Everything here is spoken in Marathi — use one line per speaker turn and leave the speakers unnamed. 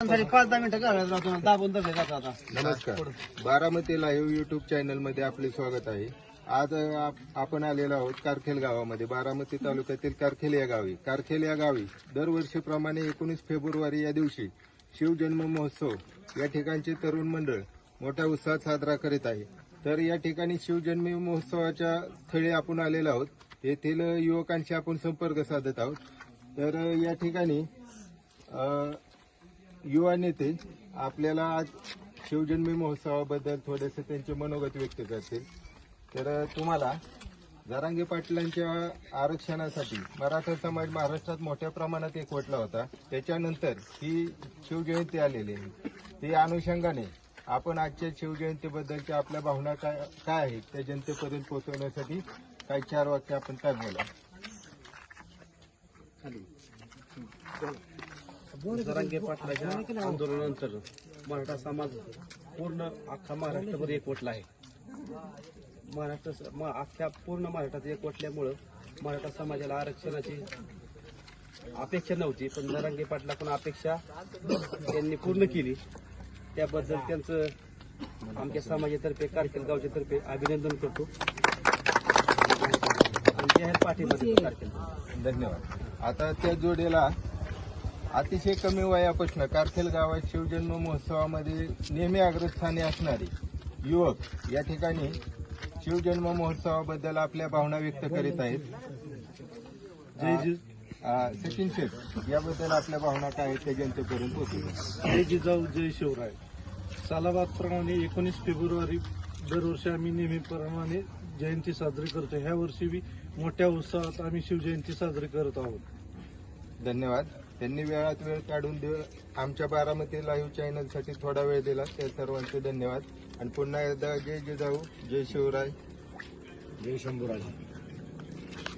बारामतीला पाच दहा मिनिटं राहतो दाबून आता.
नमस्कार. बारामती लाईव्ह युट्यूब चॅनलमध्ये आपले स्वागत आहे. आज आप- आपण आलेलो आहोत कारखेल गावामध्ये. बारामती तालुक्यातील कारखेल या गावी. कारखेल या गावी दरवर्षीप्रमाणे एकोणीस फेब्रुवारी या दिवशी शिवजन्म महोत्सव या ठिकाणचे तरुण मंडळ मोठ्या उत्साहात साजरा करीत आहे. तर या ठिकाणी शिवजन्मी महोत्सवाच्या स्थळी आपण आलेलो आहोत. येथील युवकांशी आपण संपर्क साधत आहोत. तर या ठिकाणी अ, युवा नेते आपल्याला आज शिवजन्मी महोत्सवाबद्दल थोडेसे त्यांचे मनोगत व्यक्त करतील. तर तुम्हाला जरांगे पाटलांच्या आरक्षणासाठी मराठा समाज महाराष्ट्रात मोठ्या प्रमाणात एकवटला होता. त्याच्यानंतर ही शिवजयंती आलेली आहे. ती अनुषंगाने आपण आजच्या शिवजयंतीबद्दलच्या आपल्या भावना काय काय आहेत त्या जनतेपर्यंत पोहोचवण्यासाठी काही चार वाक्य आपण काय बोला
जरांगे पाटलाच्या आंदोलनानंतर मराठा समाज पूर्ण अख्खा महाराष्ट्रभर एकवटला आहे. महाराष्ट्र म- अख्ख्या पूर्ण महाराष्ट्रात एकवटल्यामुळं मराठा समाजाला आरक्षणाची अपेक्षा नव्हती पण जरांगे पाटलाकडून अपेक्षा त्यांनी पूर्ण केली. त्याबद्दल त्यांचं आमच्या समाजातर्फे कारकेल गावच्या तर्फे अभिनंदन करतो. आमच्या पाठिंबा कारकेल
धन्यवाद. आता त्या जोडीला अतिशय कमी वयापासून कारखेल गावात शिवजन्म महोत्सवामध्ये नेहमी अग्रस्थानी असणारे युवक या ठिकाणी शिवजन्म महोत्सवाबद्दल आपल्या भावना व्यक्त करीत आहेत. सचिन शेठ याबद्दल आपल्या भावना काय आहेत त्या जनतेपर्यंत पोहोचू
जय जिजाऊ जय शिवराय. सालाबाद प्रमाणे एकोणीस फेब्रुवारी दरवर्षी आम्ही नेहमीप्रमाणे जयंती साजरी करतो. ह्या वर्षी बी मोठ्या उत्साहात आम्ही शिवजयंती साजरी करत आहोत.
धन्यवाद. त्यांनी वेळात वेळ काढून दे आमच्या बारामती लाईव्ह चॅनलसाठी थोडा वेळ दिला. त्या सर्वांचे धन्यवाद. आणि पुन्हा एकदा जय जिजाऊ जय शिवराय.
जय शंभूराज.